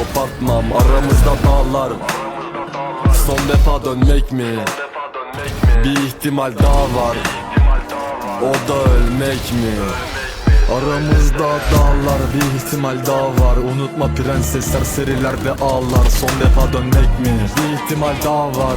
kopartmam Aramızda dağlar Son defa dönmek mi? Bir ihtimal daha var O da ölmek mi? Aramızda dağlar bir ihtimal daha var Unutma prensesler serilerde ağlar Son defa dönmek mi? Bir ihtimal daha var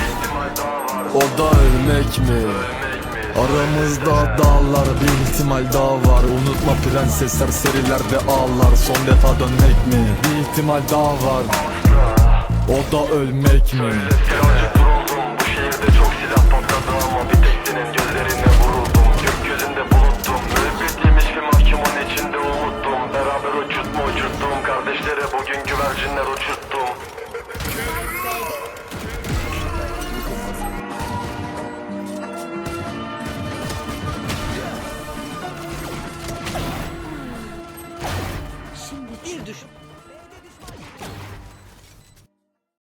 O da ölmek mi? Aramızda dağlar bir ihtimal daha var Unutma prensesler serilerde ağlar Son defa dönmek mi? Bir ihtimal daha var O da ölmek mi? düş.